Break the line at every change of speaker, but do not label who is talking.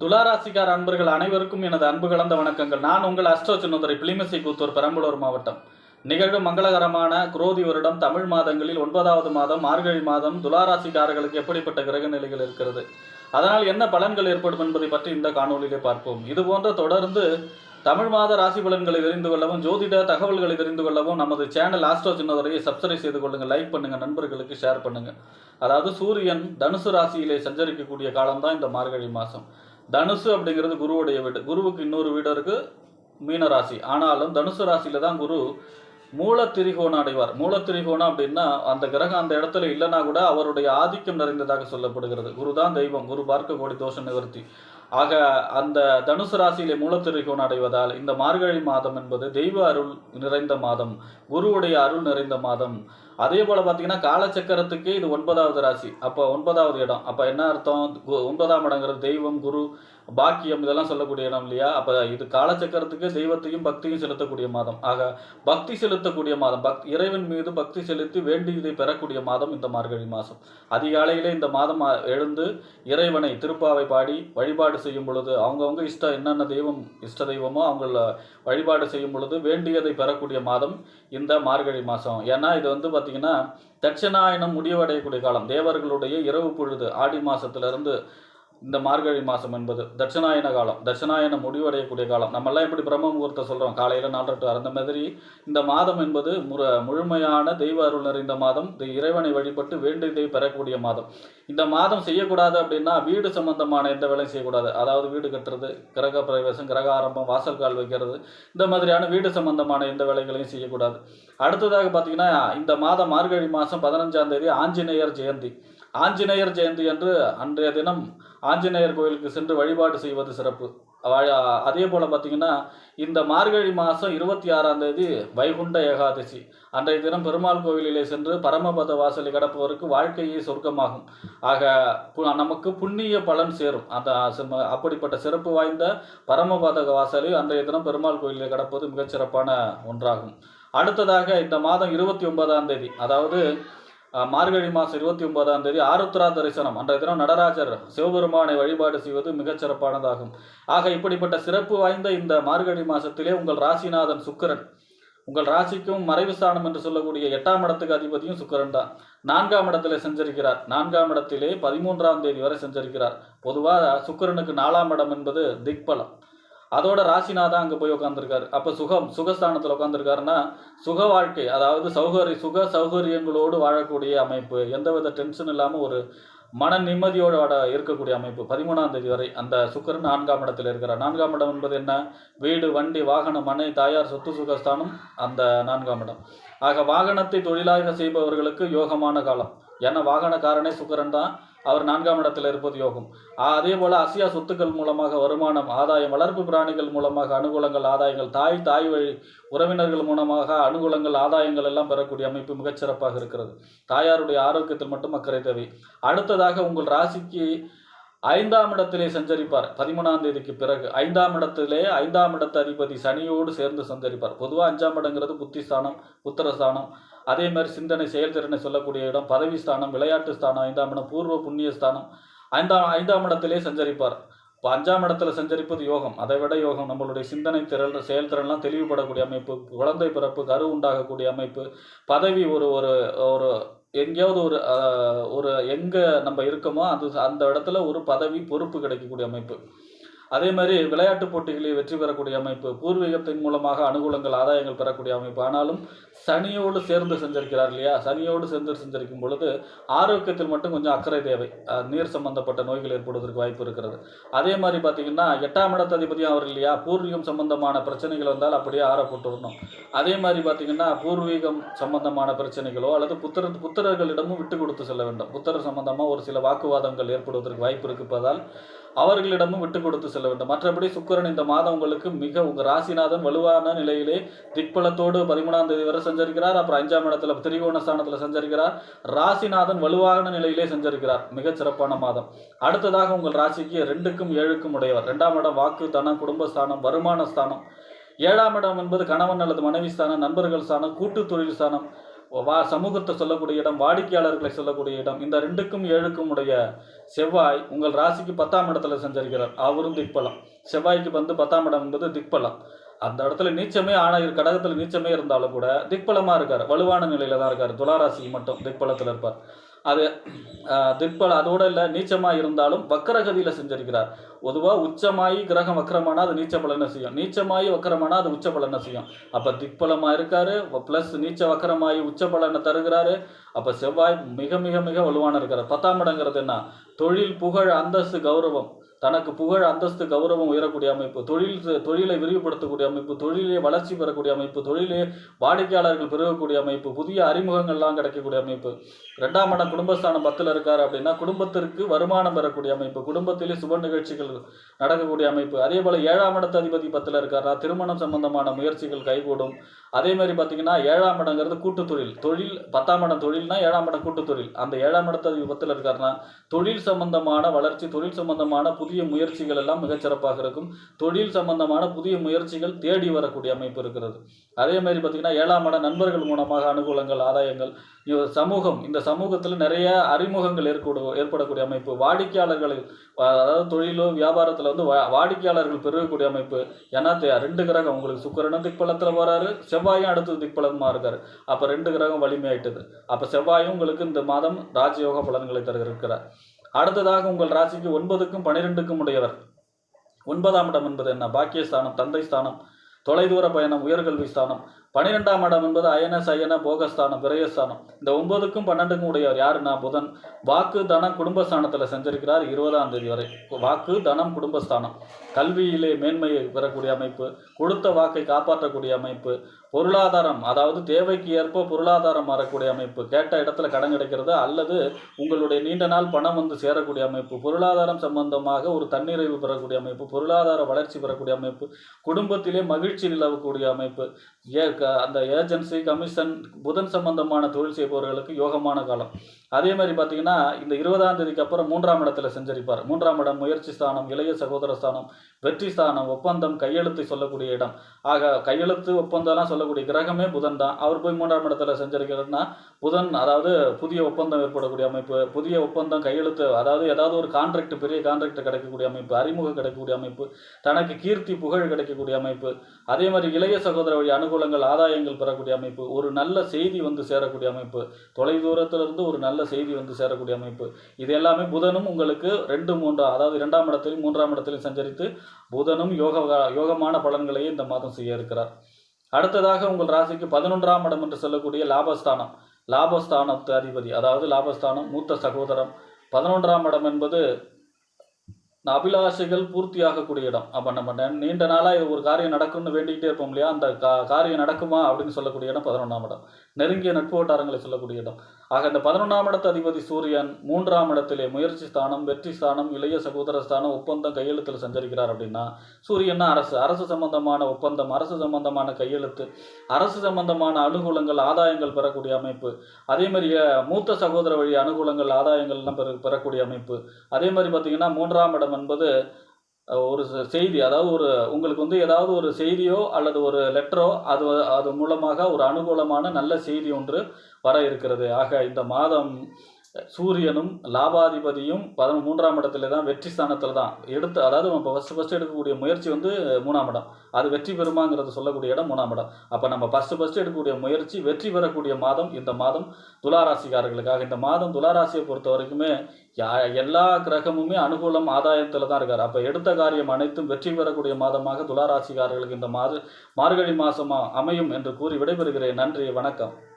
துளாராசிக்கார அன்பர்கள் அனைவருக்கும் எனது அன்பு கலந்த வணக்கங்கள். நான் உங்கள் அஸ்ட்ரோ சின்னதுரை பிளிமிசை கூத்தூர் பெரம்பலூர் மாவட்டம். நிகழ்வு மங்களகரமான குரோதி வருடம் தமிழ் மாதங்களில் ஒன்பதாவது மாதம் மார்கழி மாதம் துளாராசிக்காரர்களுக்கு எப்படிப்பட்ட கிரக நிலைகள் இருக்கிறது? அதனால் என்ன பலன்கள் ஏற்படும் என்பதை பற்றி இந்த காணொலியிலே பார்ப்போம். இது போன்ற தொடர்ந்து தமிழ் மாத ராசி பலன்களை தெரிந்து கொள்ளவும் ஜோதிட தகவல்களை தெரிந்து கொள்ளவும் நமது சேனல் ஆஸ்ட்ரோ சின்னதுரையை சப்ஸ்கிரைப் செய்து கொள்ளுங்கள் லைக் பண்ணுங்க நண்பர்களுக்கு ஷேர் பண்ணுங்க. அதாவது சூரியன் தனுசு ராசியிலே சஞ்சரிக்கக்கூடிய காலம்தான் இந்த மார்கழி மாதம். தனுசு அப்படிங்கிறது குருவுடைய வீடு. குருவுக்கு இன்னொரு வீடு இருக்கு மீன ராசி ஆனாலும் தனுசு ராசியில தான் குரு மூலத்திரிகோணம் அடைவார். மூலத்திரிகோணம் அப்படின்னா அந்த கிரகம் அந்த இடத்துல இல்லைனா கூட அவருடைய ஆதிக்கம் நிறைந்ததாக சொல்லப்படுகிறது. குரு தான் தெய்வம். குரு பார்க்க கோடி தோஷ நிவர்த்தி. ஆக அந்த தனுசு ராசியிலே மூலத்திரிகோணம் அடைவதால் இந்த மார்கழி மாதம் என்பது தெய்வ அருள் நிறைந்த மாதம். குருவுடைய அருள் நிறைந்த மாதம். அதே போல் பார்த்தீங்கன்னா காலச்சக்கரத்துக்கு இது ஒன்பதாவது ராசி. அப்போ ஒன்பதாவது இடம். அப்போ என்ன அர்த்தம்? கு- ஒன்பதாம் இடங்கிறது தெய்வம் குரு பாக்கியம் இதெல்லாம் சொல்லக்கூடிய இடம் இல்லையா? அப்போ இது காலச்சக்கரத்துக்கு தெய்வத்தையும் பக்தியும் செலுத்தக்கூடிய மாதம். ஆக பக்தி செலுத்தக்கூடிய மாதம். பக் இறைவன் மீது பக்தி செலுத்தி வேண்டியதை பெறக்கூடிய மாதம் இந்த மார்கழி மாதம். அதிகாலையிலே இந்த மாதம் எழுந்து இறைவனை திருப்பாவை பாடி வழிபாடு செய்யும் பொழுது அவங்கவுங்க இஷ்ட என்னென்ன தெய்வம் இஷ்ட தெய்வமோ அவங்கள வழிபாடு செய்யும் பொழுது வேண்டியதை பெறக்கூடிய மாதம் இந்த மார்கழி மாதம். ஏன்னா இது வந்து பார்த்திங்கன்னா தட்சிணாயனம் முடிவடையக்கூடிய காலம் தேவர்களுடைய இரவு பொழுது ஆடி மாசத்திலிருந்து இந்த மார்கழி மாதம் என்பது. தட்சிணாயன காலம். தட்சிணாயன முடிவடையக்கூடிய காலம். நம்மெல்லாம் எப்படி பிரம்ம முகூர்த்தம் சொல்கிறோம் காலையில் நாலு to அந்த மாதிரி இந்த மாதம் என்பது முற முழுமையான தெய்வ அருள் நிறைந்த மாதம். இந்த இறைவனை வழிபட்டு வேண்டியதை பெறக்கூடிய மாதம். இந்த மாதம் செய்யக்கூடாது அப்படின்னா வீடு சம்பந்தமான எந்த வேலையும் செய்யக்கூடாது. அதாவது வீடு கட்டுறது கிரக பிரவேசம் கிரக ஆரம்பம் வாசல் கால் வைக்கிறது இந்த மாதிரியான வீடு சம்பந்தமான எந்த வேலைகளையும் செய்யக்கூடாது. அடுத்ததாக பார்த்தீங்கன்னா இந்த மாதம் மார்கழி மாதம் பதினஞ்சாம் தேதி ஆஞ்சநேயர் ஜெயந்தி. ஆஞ்சநேயர் ஜெயந்தி என்று அன்றைய தினம் ஆஞ்சநேயர் கோயிலுக்கு சென்று வழிபாடு செய்வது சிறப்பு. அதே போல் பார்த்தீங்கன்னா இந்த மார்கழி மாதம் இருபத்தி ஆறாம் தேதி வைகுண்ட ஏகாதசி. அன்றைய தினம் பெருமாள் கோவிலிலே சென்று பரமபத வாசலை கடப்பவருக்கு வாழ்க்கையே சொர்க்கமாகும். ஆக பு- நமக்கு புண்ணிய பலன் சேரும். அந்த அப்படிப்பட்ட சிறப்பு வாய்ந்த பரமபத வாசலை அன்றைய தினம் பெருமாள் கோயிலில் கடப்பது மிகச்சிறப்பான ஒன்றாகும். அடுத்ததாக இந்த மாதம் இருபத்தி ஒன்பதாம் தேதி அதாவது மார்கழி மாதம் இருபத்தி ஒன்பதாம் தேதி ஆருத்ரா தரிசனம். அன்றைய தினம் நடராஜர் சிவபெருமானை வழிபாடு செய்வது மிகச் சிறப்பானதாகும். ஆக இப்படிப்பட்ட சிறப்பு வாய்ந்த இந்த மார்கழி மாதத்திலே உங்கள் ராசிநாதன் சுக்கிரன் உங்கள் ராசிக்கும் மறைவு ஸ்தானம் என்று சொல்லக்கூடிய எட்டாம் இடத்துக்கு அதிபதியும் சுக்கரன் தான். நான்காம் இடத்திலே செஞ்சிருக்கிறார். நான்காம் இடத்திலே பதிமூன்றாம் தேதி வரை செஞ்சிருக்கிறார். பொதுவாக சுக்கிரனுக்கு நாலாம் இடம் என்பது திக்பலம். அதோட ராசிநாதா அங்கே போய் உட்காந்துருக்காரு அப்போ சுகம் சுகஸ்தானத்தில் உட்காந்துருக்காருன்னா சுக வாழ்க்கை அதாவது சௌகரிய சுக சௌகரியங்களோடு வாழக்கூடிய அமைப்பு எந்தவித டென்ஷன் இல்லாமல் ஒரு மன நிம்மதியோட வாட- இருக்கக்கூடிய அமைப்பு. பதிமூணாம் தேதி வரை அந்த சுக்கரன் நான்காம் இடத்தில் இருக்கிறார். நான்காம் இடம் என்பது என்ன? வீடு வண்டி வாகனம் மனை தாயார் சொத்து சுகஸ்தானம் அந்த நான்காம் இடம். ஆக வாகனத்தை தொழிலாக செய்பவர்களுக்கு யோகமான காலம். ஏன்னா வாகனக்காரனே சுக்கரன் தான். அவர் நான்காம் இடத்தில் இருப்பது யோகம். அதே போல் அசியா சொத்துக்கள் மூலமாக வருமானம் ஆதாயம் வளர்ப்பு பிராணிகள் மூலமாக அனுகூலங்கள் ஆதாயங்கள் தாய் தாய் வழி உறவினர்கள் மூலமாக அனுகூலங்கள் ஆதாயங்கள் எல்லாம் பெறக்கூடிய அமைப்பு மிகச்சிறப்பாக இருக்கிறது. தாயாருடைய ஆரோக்கியத்தில் மட்டும் அக்கறை தேவை. அடுத்ததாக உங்கள் ராசிக்கு ஐந்தாம் இடத்திலே சஞ்சரிப்பார். பதிமூணாம் தேதிக்கு பிறகு ஐந்தாம் இடத்திலே ஐந்தாம் இடத்து அதிபதி சனியோடு சேர்ந்து சஞ்சரிப்பார். பொதுவாக அஞ்சாம் இடங்கிறது புத்திஸ்தானம் புத்திரஸ்தானம். அதே மாதிரி சிந்தனை செயல்திறனை சொல்லக்கூடிய இடம் பதவி ஸ்தானம் விளையாட்டு ஸ்தானம் ஐந்தாம் இடம் பூர்வ புண்ணிய ஸ்தானம். ஐந்தாம் ஐந்தாம் இடத்திலே சஞ்சரிப்பார். இப்போ அஞ்சாம் இடத்துல சஞ்சரிப்பது யோகம். அதை விட யோகம் நம்மளுடைய சிந்தனை திறன் செயல்திறன்லாம் தெளிவுபடக்கூடிய அமைப்பு குழந்தை பிறப்பு கரு உண்டாகக்கூடிய அமைப்பு பதவி ஒரு ஒரு ஒரு எங்கேயாவது ஒரு ஒரு எங்கே நம்ம இருக்கோமோ அது அந்த இடத்துல ஒரு பதவி பொறுப்பு கிடைக்கக்கூடிய அமைப்பு. அதே மாதிரி விளையாட்டு போட்டிகளில் வெற்றி பெறக்கூடிய அமைப்பு பூர்வீகத்தின் மூலமாக அனுகூலங்கள் ஆதாயங்கள் பெறக்கூடிய அமைப்பு. ஆனாலும் சனியோடு சேர்ந்து செஞ்சிருக்கிறார் இல்லையா? சனியோடு சேர்ந்து செஞ்சிருக்கும் பொழுது ஆரோக்கியத்தில் மட்டும் கொஞ்சம் அக்கறை தேவை. நீர் சம்பந்தப்பட்ட நோய்கள் ஏற்படுவதற்கு வாய்ப்பு இருக்கிறது. அதே மாதிரி பார்த்தீங்கன்னா எட்டாம் இடத்து அவர் இல்லையா? பூர்வீகம் சம்பந்தமான பிரச்சனைகள் வந்தால் அப்படியே ஆற போட்டுடணும் அதே மாதிரி பார்த்தீங்கன்னா பூர்வீகம் சம்பந்தமான பிரச்சனைகளோ அல்லது புத்திர புத்திரர்களிடமும் விட்டு கொடுத்து செல்ல வேண்டும். புத்திர சம்பந்தமாக ஒரு சில வாக்குவாதங்கள் ஏற்படுவதற்கு வாய்ப்பு இருப்பதால் அவர்களிடமும் விட்டு கொடுத்து செல்ல வேண்டும். மற்றபடி சுக்கிரன் இந்த மாதம் உங்களுக்கு மிக உங்கள் ராசிநாதன் வலுவான நிலையிலே திக்பலத்தோடு பதிமூணாம் தேதி வரை சஞ்சரிக்கிறார். அப்புறம் அஞ்சாம் இடத்துல திரிகோண ஸ்தானத்தில் சஞ்சரிக்கிறார். ராசிநாதன் வலுவான நிலையிலே சஞ்சரிக்கிறார். மிகச் சிறப்பான மாதம். அடுத்ததாக உங்கள் ராசிக்கு ரெண்டுக்கும் ஏழுக்கும் உடையவர். ரெண்டாம் இடம் வாக்கு தனம் குடும்பஸ்தானம் வருமான ஸ்தானம். ஏழாம் இடம் என்பது கணவன் அல்லது மனைவி ஸ்தானம் நண்பர்கள் ஸ்தானம் கூட்டு தொழில் ஸ்தானம். வா சமூகத்தை சொல்லக்கூடிய இடம் வாடிக்கையாளர்களை சொல்லக்கூடிய இடம் இந்த ரெண்டுக்கும் ஏழுக்கும் உடைய செவ்வாய் உங்கள் ராசிக்கு பத்தாம் இடத்துல சஞ்சரிக்கிறார். அவரும் திக்பலம். செவ்வாய்க்கு வந்து பத்தாம் இடம் என்பது திக்பலம். அந்த இடத்துல நீச்சமே ஆனால் கடகத்தில் நீச்சமே இருந்தாலும் கூட திக்பலமாக இருக்கார். வலுவான நிலையில் தான் இருக்கார். துளாராசிக்கு மட்டும் திக்பலத்தில் இருப்பார். அது ஆஹ், அதோட இல்லை நீச்சமாக இருந்தாலும் வக்கரகதியில் செஞ்சிருக்கிறார். பொதுவாக உச்சமாயி கிரகம் வக்கரமானால் அது நீச்ச பலனை செய்யும்? நீச்சமாயி வக்கரமானால் அது உச்ச பலனை செய்யும்? அப்போ திக்பலமாக இருக்கார் ப்ளஸ் நீச்ச வக்கரமாயி உச்ச பலனை தருகிறாரு? அப்போ செவ்வாய் மிக மிக மிக வலுவான இருக்கிறார். பத்தாம் இடங்கிறது என்ன? தொழில் புகழ் அந்தஸ்து கௌரவம். தனக்கு புகழ் அந்தஸ்து கௌரவம் உயரக்கூடிய அமைப்பு தொழில் தொழிலை விரிவுபடுத்தக்கூடிய அமைப்பு தொழிலே வளர்ச்சி பெறக்கூடிய அமைப்பு தொழிலே வாடிக்கையாளர்கள் பெருகக்கூடிய அமைப்பு புதிய அறிமுகங்கள்லாம் கிடைக்கக்கூடிய அமைப்பு. ரெண்டாம் இடம் குடும்பஸ்தானம் பத்தில் இருக்கார் அப்படின்னா குடும்பத்திற்கு வருமானம் பெறக்கூடிய அமைப்பு குடும்பத்திலே சுப நிகழ்ச்சிகள் நடக்கக்கூடிய அமைப்பு. அதே போல் ஏழாம் இடத்து அதிபதி பத்தில் இருக்காரா திருமணம் சம்பந்தமான முயற்சிகள் கைகூடும். அதே மாதிரி பார்த்தீங்கன்னா ஏழாம் இடங்கிறது கூட்டு தொழில். தொழில் பத்தாம் இடம் தொழில்னா ஏழாம் இடம் கூட்டு தொழில். அந்த ஏழாம் இடத்து விபத்தில் இருக்காருன்னா தொழில் சம்பந்தமான வளர்ச்சி தொழில் சம்பந்தமான புதிய முயற்சிகள் எல்லாம் மிகச்சிறப்பாக இருக்கும். தொழில் சம்பந்தமான புதிய முயற்சிகள் தேடி வரக்கூடிய அமைப்பு இருக்கிறது. அதே மாதிரி பார்த்தீங்கன்னா ஏழாம் இடம் நண்பர்கள் மூலமாக அனுகூலங்கள் ஆதாயங்கள் சமூகம். இந்த சமூகத்தில் நிறைய அறிமுகங்கள் ஏற்படு ஏற்படக்கூடிய அமைப்பு. வாடிக்கையாளர்கள் அதாவது தொழிலோ வியாபாரத்தில் வந்து வா- வாடிக்கையாளர்கள் பெருகக்கூடிய அமைப்பு. ஏன்னா தே- ரெண்டு கிரகம். உங்களுக்கு சுக்கரனும் திக்பலத்தில் போறாரு செவ்வாயும் அடுத்து திக்பலமா இருக்காரு அப்போ ரெண்டு கிரகம் வலிமையாயிட்டது அப்போ செவ்வாயும் உங்களுக்கு இந்த மாதம் ராஜயோக பலன்களை தருகிறார். அடுத்ததாக உங்கள் ராசிக்கு ஒன்பதுக்கும் பன்னிரெண்டுக்கும் உடையவர். ஒன்பதாம் இடம் என்பது என்ன? பாக்கியஸ்தானம் தந்தை ஸ்தானம் தொலைதூர பயணம் உயர்கல்வி ஸ்தானம். பனிரெண்டாம் இடம் என்பது அயன சயன போகஸ்தானம் விரயஸ்தானம். இந்த ஒன்பதுக்கும் பன்னெண்டுக்கும் உடையவர் யாருன்னா? புதன். வாக்கு தனம் குடும்பஸ்தானத்தில் செஞ்சிருக்கிறார் இருபதாம் தேதி வரை. வாக்கு தனம் குடும்பஸ்தானம். கல்வியிலே மேன்மையை பெறக்கூடிய அமைப்பு கொடுத்த வாக்கை காப்பாற்றக்கூடிய அமைப்பு பொருளாதாரம் அதாவது தேவைக்கு ஏற்ப பொருளாதாரம் மாறக்கூடிய அமைப்பு கேட்ட இடத்துல கடன் கிடைக்கிறது அல்லது உங்களுடைய நீண்ட நாள் பணம் வந்து சேரக்கூடிய அமைப்பு பொருளாதாரம் சம்பந்தமாக ஒரு தன்னிறைவு பெறக்கூடிய அமைப்பு பொருளாதார வளர்ச்சி பெறக்கூடிய அமைப்பு குடும்பத்திலே மகிழ்ச்சி நிலவக்கூடிய அமைப்பு ஏ க- அந்த ஏஜென்சி கமிஷன் புதன் சம்பந்தமான தொழில் செய்பவர்களுக்கு யோகமான காலம். அதே மாதிரி பார்த்தீங்கன்னா இந்த இருபதாம் தேதிக்கு அப்புறம் மூன்றாம் இடத்துல செஞ்சரிப்பார் மூன்றாம் இடம் முயற்சி ஸ்தானம் இளைய சகோதர ஸ்தானம் வெற்றி ஸ்தானம் ஒப்பந்தம் கையெழுத்து சொல்லக்கூடிய இடம். ஆக கையெழுத்து ஒப்பந்தம்லாம் சொல்லக்கூடிய கிரகமே புதன் தான். அவர் போய் மூன்றாம் இடத்துல செஞ்சிருக்கிறதுனா புதன் அதாவது புதிய ஒப்பந்தம் ஏற்படக்கூடிய அமைப்பு புதிய ஒப்பந்தம் கையெழுத்து அதாவது ஏதாவது ஒரு கான்ட்ராக்ட் பெரிய கான்ட்ராக்ட் கிடைக்கக்கூடிய அமைப்பு அறிமுகம் கிடைக்கக்கூடிய அமைப்பு தனக்கு கீர்த்தி புகழ் கிடைக்கக்கூடிய அமைப்பு அதே மாதிரி இளைய சகோதர வழி அனுகூலங்கள் ஆதாயங்கள் பெறக்கூடிய அமைப்பு ஒரு நல்ல செய்தி வந்து சேரக்கூடிய அமைப்பு தொலைதூரத்திலிருந்து ஒரு நல்ல செய்தி வந்து சேரக்கூடிய அமைப்பு. இது எல்லாமே புதனும் உங்களுக்கு ரெண்டு மூன்று அதாவது இரண்டாம் இடத்திலும் மூன்றாம் இடத்திலும் சஞ்சரித்து புதனும் யோக யோகமான பலன்களையே இந்த மாதம் செய்ய இருக்கிறார். அடுத்ததாக உங்கள் ராசிக்கு பதினொன்றாம் இடம் என்று சொல்லக்கூடிய லாபஸ்தானம். லாபஸ்தானத்து அதிபதி அதாவது லாபஸ்தானம் மூத்த சகோதரம். பதினொன்றாம் இடம் என்பது அபிலாஷைகள் பூர்த்தியாகக்கூடிய இடம். அப்போ நம்ம நீண்ட நாளாக இது ஒரு காரியம் நடக்கும்னு வேண்டிக்கிட்டே இருப்போம் இல்லையா? அந்த கா காரியம் நடக்குமா அப்படின்னு சொல்லக்கூடிய இடம் பதினொன்றாம் இடம். நெருங்கிய நட்பு வட்டாரங்களை சொல்லக்கூடிய இடம் ஆக இந்த பதினொன்றாம் இடத்து அதிபதி சூரியன் மூன்றாம் இடத்திலே முயற்சி ஸ்தானம் வெற்றி ஸ்தானம் இளைய சகோதர ஸ்தானம் ஒப்பந்தம் கையெழுத்தில் சஞ்சரிக்கிறார் அப்படின்னா சூரியன்னா அரசு. அரசு சம்பந்தமான ஒப்பந்தம் அரசு சம்பந்தமான கையெழுத்து அரசு சம்பந்தமான அனுகூலங்கள் ஆதாயங்கள் பெறக்கூடிய அமைப்பு. அதே மாதிரி மூத்த சகோதர வழி அனுகூலங்கள் ஆதாயங்கள்லாம் பெற பெறக்கூடிய அமைப்பு. அதே மாதிரி பார்த்தீங்கன்னா மூன்றாம் இடம் என்பது ஒரு செய்தி அதாவது ஒரு உங்களுக்கு வந்து ஏதாவது ஒரு செய்தியோ அல்லது ஒரு லெட்டரோ அது அது மூலமாக ஒரு அனுகூலமான நல்ல செய்தி ஒன்று வர இருக்கிறது. ஆக இந்த மாதம் சூரியனும் லாபாதிபதியும் பதினொன்று மூன்றாம் இடத்துல தான் வெற்றி ஸ்தானத்தில் தான். எடுத்து அதாவது நம்ம ஃபஸ்ட்டு ஃபஸ்ட்டு எடுக்கக்கூடிய முயற்சி வந்து மூணாம் இடம். அது வெற்றி பெறுமாங்கிறது சொல்லக்கூடிய இடம் மூணாம் இடம். அப்போ நம்ம ஃபஸ்ட்டு ஃபஸ்ட்டு எடுக்கக்கூடிய முயற்சி வெற்றி பெறக்கூடிய மாதம் இந்த மாதம் துளாராசிக்காரர்களுக்காக. இந்த மாதம் துளாராசியை பொறுத்த வரைக்குமே யா- எல்லா கிரகமுமே அனுகூலம் ஆதாயத்தில் தான் இருக்கார். அப்போ எடுத்த காரியம் அனைத்தும் வெற்றி பெறக்கூடிய மாதமாக துளாராசிக்காரர்களுக்கு இந்த மாத மார்கழி மாதமாக அமையும் என்று கூறி விடைபெறுகிறேன். நன்றி வணக்கம்.